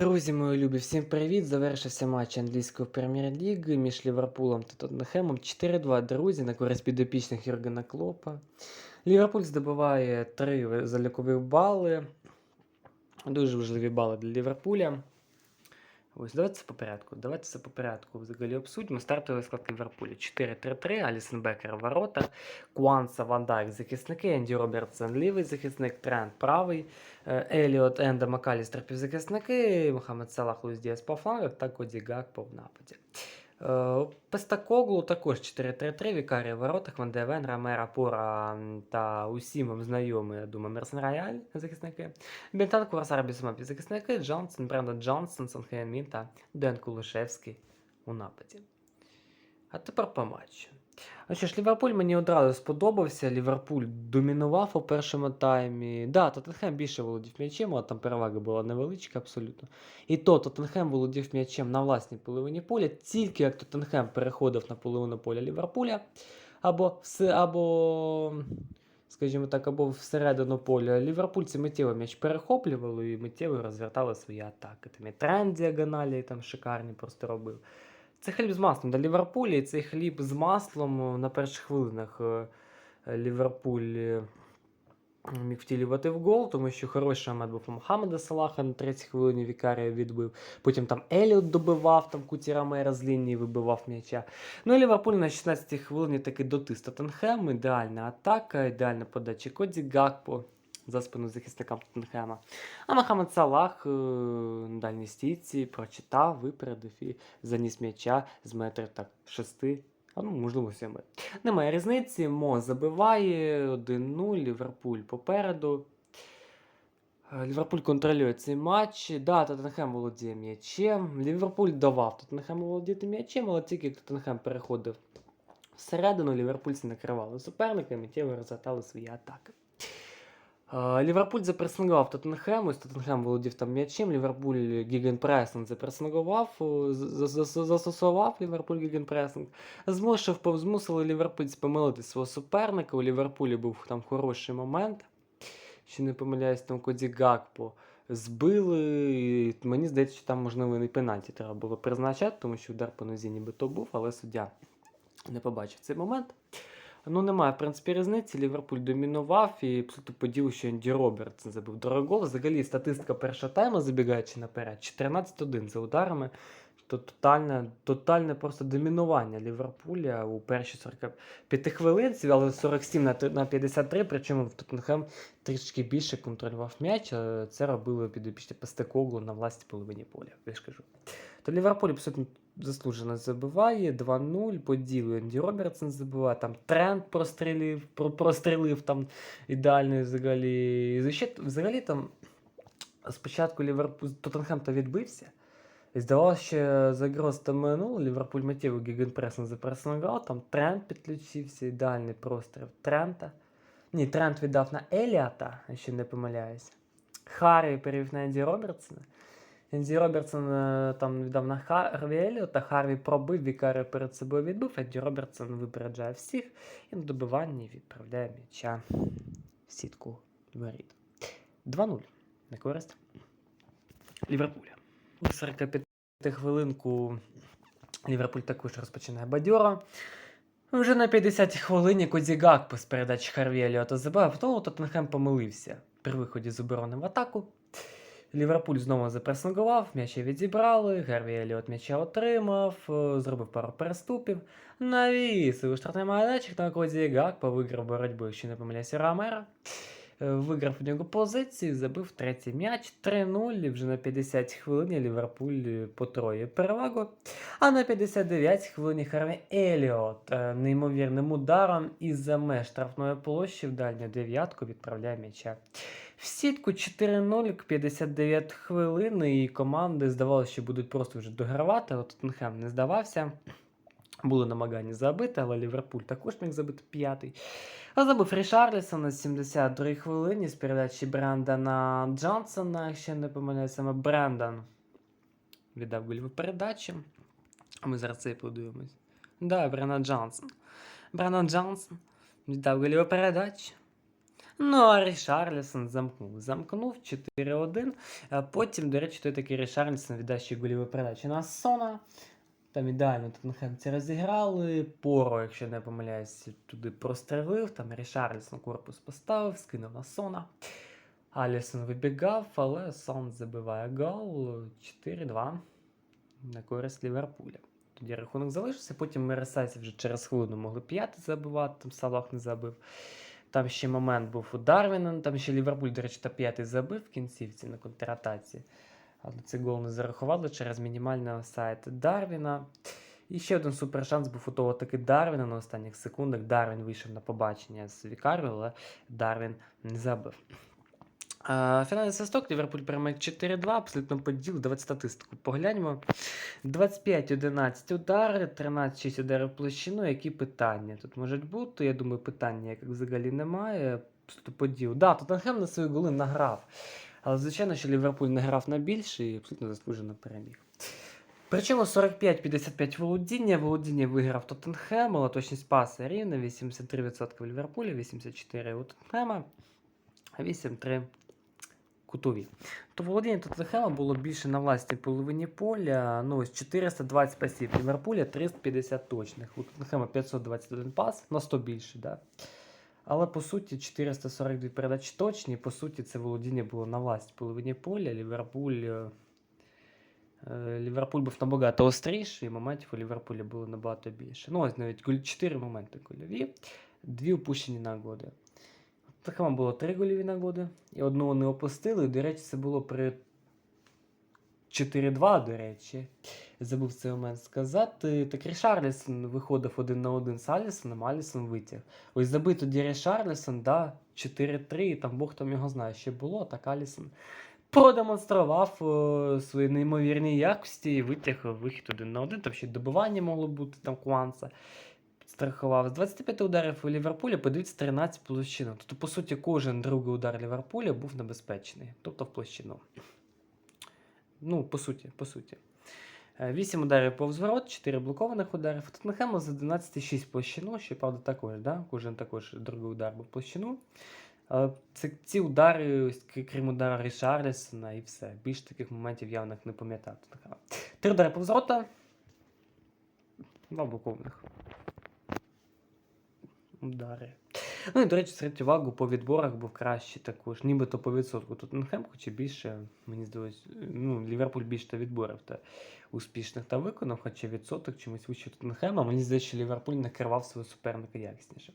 Друзі, мої любі, всім привіт! Завершився матч англійської прем'єр-ліги між Ліверпулем та Тоттенхемом 4-2, друзі, на користь підопічних Юргена Клопа. Ліверпуль здобуває 3 залікові бали. Дуже важливі бали для Ліверпуля. Ось, давайте це по порядку. Давайте це по порядку взагалі обсудимо. Стартовий склад Ліверпуля. 4-3-3, Алісон Бекер ворота, Куанса Ван Дайк захисники, Енді Робертсон лівий захисник, Трент правий, е, Еліот Енда Макалістер півзахисники, Мохамед Салах Луїс Діас по флангах. Та Коді Гак по нападі. Е, Пестакоглу також 4-3-3, Вікарі в воротах, Ван де Рамера, Пора та усім вам знайомі, я думаю, Мерсен Рояль захисники. Бентан Курасар Бісома захисники, Джонсон, Брендон Джонсон, Сон Мін та Ден Кулушевський у нападі. А тепер по матчу. Ну що ж, Ліверпуль мені одразу сподобався. Ліверпуль домінував у першому таймі. Да, Тоттенхем більше володів м'ячем, але там перевага була невеличка абсолютно. І то Тоттенхем володів м'ячем на власній половині поля, тільки як Тоттенхем переходив на половину поля Ліверпуля, або все, або, скажімо так, або всередину поля. Ліверпульці миттєво м'яч перехоплювали і миттєво розвертали свої атаки. Там і тренд діагоналі там шикарні просто робив. Це хліб з маслом для Ліверпуля, і цей хліб з маслом е, на перших хвилинах е, Ліверпуль е, міг втілювати в гол, тому що хороший момент був Мохаммеда Салаха на третій хвилині Вікарія відбив. Потім там Еліот добивав, там Куті Рамера з лінії вибивав м'яча. Ну і Ліверпуль на 16-й хвилині таки дотис Тоттенхем, ідеальна атака, ідеальна подача Коді Гакпо за спину захисникам Тоттенхема. А Мохаммед Салах е, на дальній стійці прочитав, випередив і заніс м'яча з метрів так шести, а ну, можливо, семи. Немає різниці. Мо забиває 1-0, Ліверпуль попереду. Е, Ліверпуль контролює цей матч. Да, Тоттенхем володіє м'ячем. Ліверпуль давав Тоттенхему володіти м'ячем, але тільки Тоттенхем переходив всередину, ліверпульці накривали суперника і миттєво розвертали свої атаки. Ліверпуль запресингував Тоттенхем, ось Тоттенхем володів там м'ячем, Ліверпуль Гігенпресинг запресингував, за- застосував Ліверпуль Гігенпресинг, змусив, змусили ліверпульці помилити свого суперника, у Ліверпулі був там хороший момент, що не помиляюсь, там Коді Гакпо збили, і мені здається, що там, можливо, і пенальті треба було призначати, тому що удар по нозі ніби то був, але суддя не побачив цей момент. Ну, немає, в принципі, різниці. Ліверпуль домінував і абсолютно по ділу, що Енді Робертсон забив дорогий. Взагалі, статистика першого тайму, забігаючи наперед, 14-1 за ударами. То тотальне, тотальне просто домінування Ліверпуля у перші 45 хвилинці, але 47 на, на 53, причому в Тоттенхем трішки більше контролював м'яч. Це робили підопічні Пестекоглу на власній половині поля. Я ж кажу. То Ліверпуль абсолютно заслужено забиває 2-0, по ділу Енді Робертсон забиває, там тренд прострілив, про, прострілив там ідеальний взагалі. Ще, взагалі там спочатку Ліверпуль Тоттенхем то відбився. І здавалося, що загроз там минуло, Ліверпуль миттєво гігенпресом запресингував, там тренд підключився, ідеальний простріл Трента. Ні, тренд віддав на Еліата, якщо не помиляюся. Харрі перевів на Енді Робертсона. Енді Робертсон е, там віддав на Харві Еліота, Харві пробив, Вікарі перед собою відбив, Енді Робертсон випереджає всіх і на добиванні відправляє м'яча в сітку воріт. 2-0 на користь Ліверпуля. У 45 хвилинку Ліверпуль також розпочинає бадьора. Вже на 50-й хвилині Коді Гакпо з передачі Харві Еліота забив, тому Тоттенхем помилився при виході з оборони в атаку. Ліверпуль знову запресингував, м'яча відібрали, Гарві Еліот м'яча отримав, е, зробив пару переступів, навісив у штрафний майданчик на Коді Гакпо, виграв боротьбу, якщо не помиляюся, Рамера. Е, Виграв у нього позиції, забив третій м'яч 3-0. Вже на 50 хвилині Ліверпуль потроє перевагу. А на 59 хвилині Харві Еліот е, неймовірним ударом із-за меж штрафної площі в дальню дев'ятку відправляє м'яча. В сітку 4-0 к 59 хвилин, і команди здавалося, що будуть просто вже догравати, але Тоттенхем не здавався. Були намагання забити, але Ліверпуль також міг забити п'ятий. А забив Рішарлісон на 72 хвилині з передачі Брендана Джонсона, якщо не помиляюсь, саме Брендан віддав гольову передачу. Ми зараз це подивимось. Да, Брендан Джонсон. Брендан Джонсон віддав гольову передачу. Ну, а Рішарлісон замкнув. Замкнув 4-1. Потім, до речі, той такий Рішарлісон віддав ще голіву передачу на Сона. Там ідеально Тоттенхемці розіграли. Поро, якщо не помиляюсь, туди прострелив. Там Рішарлісон корпус поставив, скинув на Сона. Алісон вибігав, але Сон забиває гол 4-2 на користь Ліверпуля. Тоді рахунок залишився. Потім Мересайці вже через хвилину могли п'яти забивати, там Салах не забив. Там ще момент був у Дарвіна, там ще Ліверпуль, до речі, та п'ятий забив в кінцівці на контратації. Але цей гол не зарахували через мінімальний офсайд Дарвіна. І ще один супершанс був у того таки Дарвіна на останніх секундах. Дарвін вийшов на побачення з Вікаріо, але Дарвін не забив. Фінальний свисток Ліверпуль перемає 4-2, абсолютно поділ. Давайте статистику погляньмо. 25-11 удари, 13-6 ударів площину. Які питання тут можуть бути? Я думаю, питання як взагалі немає. Поділ. Да, Тоттенхем на свої голи награв. Але звичайно, що Ліверпуль не грав на більше і абсолютно заслужено переміг. Причому 45-55 володіння. Володіння виграв Тоттенхем, але точність паси рівна, 83% в Ліверпулі, 84% у Тоттенхема, 8-3 кутові. То володіння Тоттенхема було більше на власній половині поля. Ну, ось 420 пасів. Ліверпуля 350 точних. У Тоттенхема 521 пас, на 100 більше, да? Але по суті 442 передачі точні. По суті, це володіння було на власній половині поля. Ліверпуль. е, е, Ліверпуль був набагато остріший, і моментів у Ліверпуля було набагато більше. Ну, ось навіть 4 моменти кольові, дві упущені нагоди. Тоттенхема було три гольові нагоди, і одну вони опустили. До речі, це було при 4-2, до речі. Забув цей момент сказати. Так Рішарлісон виходив один на один з Алісоном, Алісон витяг. Ось забив тоді Рішарлісон, да, 4-3, там Бог там його знає, що було, так Алісон продемонстрував о, свої неймовірні якості і витяг вихід один на один. Там ще добивання могло бути там Куанса. Підстрахував. З 25 ударів у Ліверпуля подивіться 13 площину. Тобто, по суті, кожен другий удар Ліверпуля був небезпечний, тобто в площину. Ну, по суті, по суті. 8 ударів повз ворот, 4 блокованих ударів. Тоттенхема з 11-6 площину, що правда також, да? кожен також другий удар був площину. Це, ці удари, крім удара Рішарлісона і все. Більш таких моментів я в них не пам'ятаю. Три удари повз два блокованих. Удари. Ну і, до речі, серед увагу по відборах був краще також, нібито по відсотку Тоттенхем, хоча більше, мені здалось, ну, Ліверпуль більше та відборів та успішних та виконав, хоча відсоток чомусь вище Тоттенхема. Мені здається, що Ліверпуль накривав свого суперника якісніше.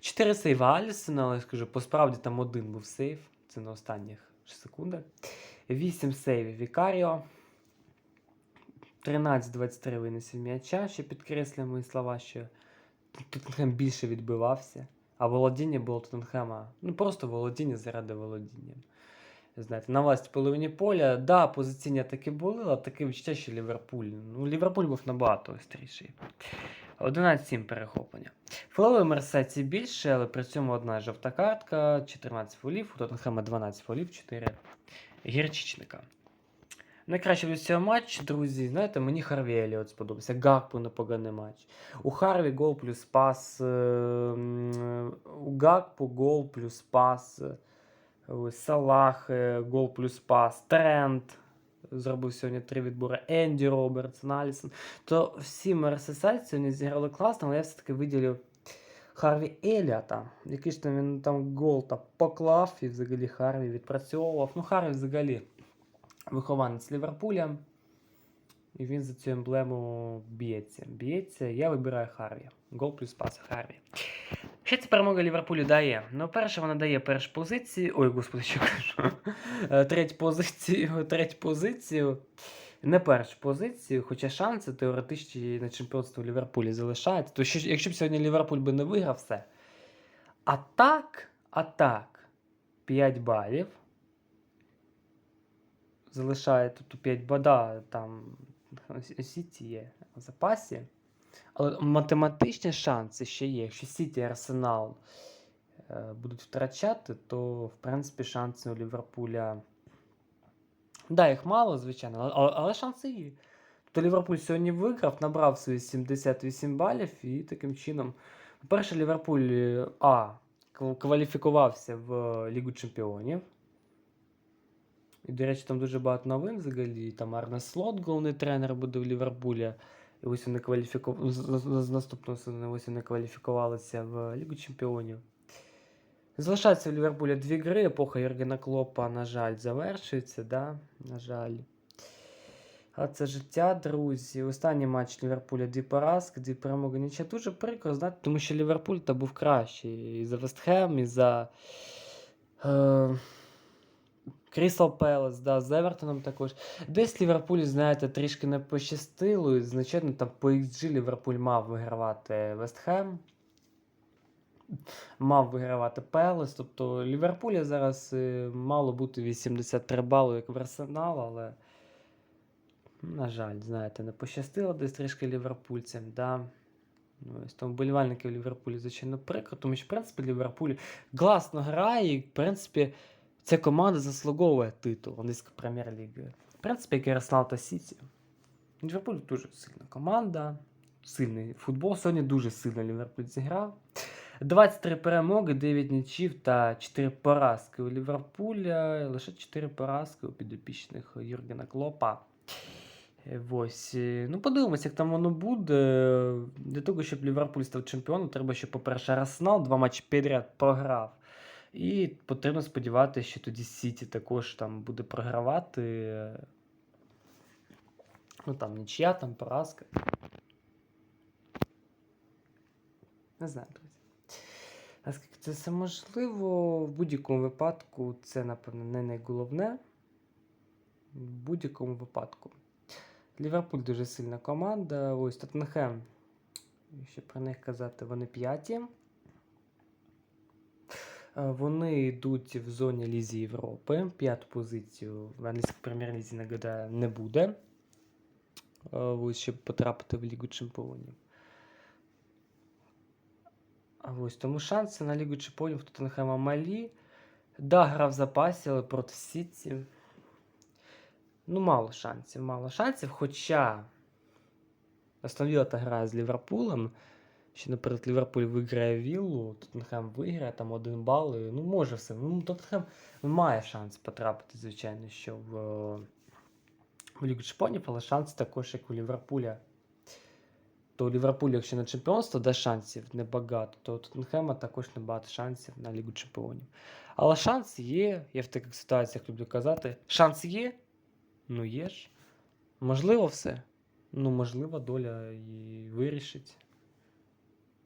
Чотири сейва Алісона, але я скажу, по справді там один був сейв, це на останніх секундах. Вісім сейвів Вікаріо. 13-23 винесів м'яча, ще підкреслює мої слова, що Тоттенхем більше відбивався. А володіння було Тоттенхема. Ну просто володіння заради володіння. Знаєте, на власті половині поля, да, позиційні таки були, але таке відчуття, що Ліверпуль. Ну, Ліверпуль був набагато остріший. 11-7 перехоплення. Фолової Мерсеці більше, але при цьому одна жовта картка, 14 фолів, у Тоттенхема 12 фолів, 4 гірчичника. Найкраще від цього матчу, друзі, знаєте, мені Харві Еліот сподобався. Гакпу непоганий матч. У Харві гол плюс пас. е, м, У Гакпу гол плюс пас. е, ось Салах е, гол плюс пас. Трент зробив сьогодні три відбори. Енді Робертсон, Алісон. То всі мерсесайці сьогодні зіграли класно, але я все-таки виділив Харві Еліота. Який ж там він там гол та поклав і взагалі Харві відпрацьовував. Ну, Харві взагалі Вихованець Ліверпуля. І він за цю емблему б'ється. Б'ється. Я вибираю Харві. Гол плюс пас Харві. Що ця перемога Ліверпулю дає? Ну, перше, вона дає першу позицію. Ой, господи, що кажу. Е, Третю позицію. Третю позицію. Не першу позицію, хоча шанси теоретичні на чемпіонство в Ліверпулі залишаються. То що, якщо б сьогодні Ліверпуль би не виграв, все. А так, а так, 5 балів залишає тут 5 бада, там Сіті є в запасі. Але математичні шанси ще є. Якщо Сіті і Арсенал е, будуть втрачати, то в принципі шанси у Ліверпуля. Да, їх мало, звичайно, але, але, шанси є. Тобто Ліверпуль сьогодні виграв, набрав свої 78 балів і таким чином. По-перше, Ліверпуль е, А. кваліфікувався в Лігу Чемпіонів. І, до речі, там дуже багато новин взагалі. Там Арне Слот, головний тренер, буде в Ліверпулі. І ось вони кваліфіку... з, наступного сезону ось вони кваліфікувалися в Лігу Чемпіонів. Залишається в Ліверпулі дві гри. Епоха Єргена Клопа, на жаль, завершується, да? на жаль. А це життя, друзі. Останній матч Ліверпуля дві поразки, дві перемоги. Нічого дуже прикро, знаєте, тому що Ліверпуль та був кращий. І за Вестхем, і за е, Крісал Пелес, да, з Евертоном також. Десь Ліверпулю, знаєте, трішки не пощастило. І, звичайно, там по XG Ліверпуль мав вигравати Вестхем. Мав вигравати Пелес. Тобто Ліверпуля зараз е, мало бути 83 бали, як в Арсенал, але. На жаль, знаєте, не пощастило десь трішки ліверпульцям. Да? Ну, ось тому болівальники в Ліверпулі, звичайно, прикро, тому що, в принципі, Ліверпуль класно грає, і, в принципі, ця команда заслуговує титул англійської прем'єр-ліги. В принципі, як і Арсенал Сіті. Ліверпуль дуже сильна команда, сильний футбол. Сьогодні дуже сильно Ліверпуль зіграв. 23 перемоги, 9 нічів та 4 поразки у Ліверпуля. Лише 4 поразки у підопічних Юргена Клопа. Ось. Ну, подивимося, як там воно буде. Для того, щоб Ліверпуль став чемпіоном, треба, щоб, по-перше, Арсенал два матчі підряд програв. І потрібно сподіватися, що тоді Сіті також там буде програвати. Ну там нічия, там поразка. Не знаю, друзі. Наскільки це все можливо, в будь-якому випадку це, напевно, не найголовне. В будь-якому випадку. Ліверпуль дуже сильна команда. Ось Тоттенхем. Якщо про них казати, вони п'яті. Е, Вони йдуть в зоні Лізі Європи. П'яту позицію в англійській прем'єр-лізі, нагадаю, не буде. Е, Ось, щоб потрапити в Лігу Чемпіонів. А ось тому шанси на Лігу Чемпіонів Тоттенхема малі. Да, гра в запасі, але проти Сіті. Ну, мало шансів, мало шансів. Хоча Астон Вілла та грає з Ліверпулем. Ще, наприклад, Ліверпуль виграє Віллу, Тоттенхем виграє там один бал. І, ну, може все. Ну, Тоттенхем має шанс потрапити, звичайно, що в, е, в Лігу Чемпіонів, але шанс також, як у Ліверпуля. То у Ліверпуля, якщо на чемпіонство, де шансів небагато, то у Тоттенхема також небагато шансів на Лігу Чемпіонів. Але шанс є, я в таких ситуаціях люблю казати. Шанс є? Ну є ж. Можливо, все. Ну, можливо, доля і вирішить.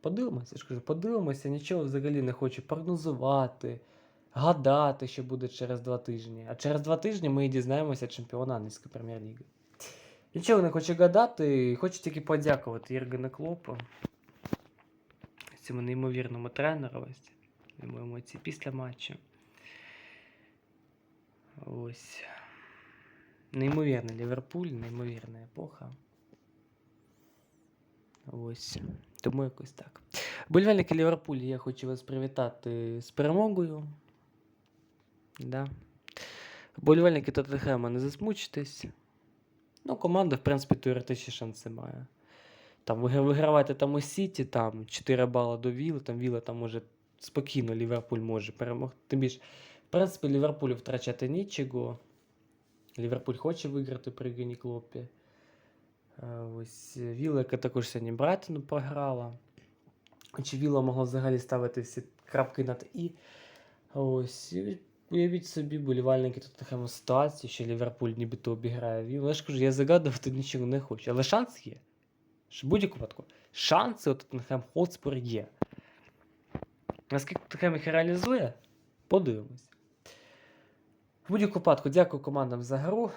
Подивимося, я ж кажу, подивимося, нічого взагалі не хочу прогнозувати, гадати, що буде через два тижні. А через два тижні ми і дізнаємося чемпіона англійської прем'єр-ліги. Нічого не хочу гадати, хочу тільки подякувати Єргену Клопу, цьому неймовірному тренеру, ось йому емоції після матчу. Ось. Неймовірний Ліверпуль, неймовірна епоха. Ось. Тому якось так. Болівальники Ліверпулі, я хочу вас привітати з перемогою. Да. Болівальники Тоттенхема, не засмучтесь. Ну, команда, в принципі, теоретичні шанси має. Там вигравати там у Сіті, там 4 бали до Віли, там Віла там може спокійно Ліверпуль може перемогти. Тим більше, в принципі, Ліверпулю втрачати нічого. Ліверпуль хоче виграти при Гені Клопі. Е, Ось Віла, яка також сьогодні Брайтону програла. Чи Віла могла взагалі ставити всі крапки над І. Ось. Уявіть собі, болівальники тут така ситуація, що Ліверпуль нібито обіграє Вілу. Я ж кажу, я загадувати нічого не хочу. Але шанс є. В будь-якому випадку. Шанси у Тоттенхем Хотспур є. Наскільки Тоттенхем їх реалізує, подивимось. В будь-якому випадку, дякую командам за гру.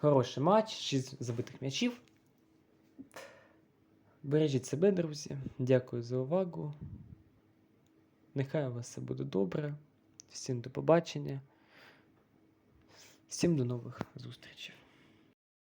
Хороший матч, 6 забитих м'ячів. Бережіть себе, друзі. Дякую за увагу. Нехай у вас все буде добре. Всім до побачення. Всім до нових зустрічей.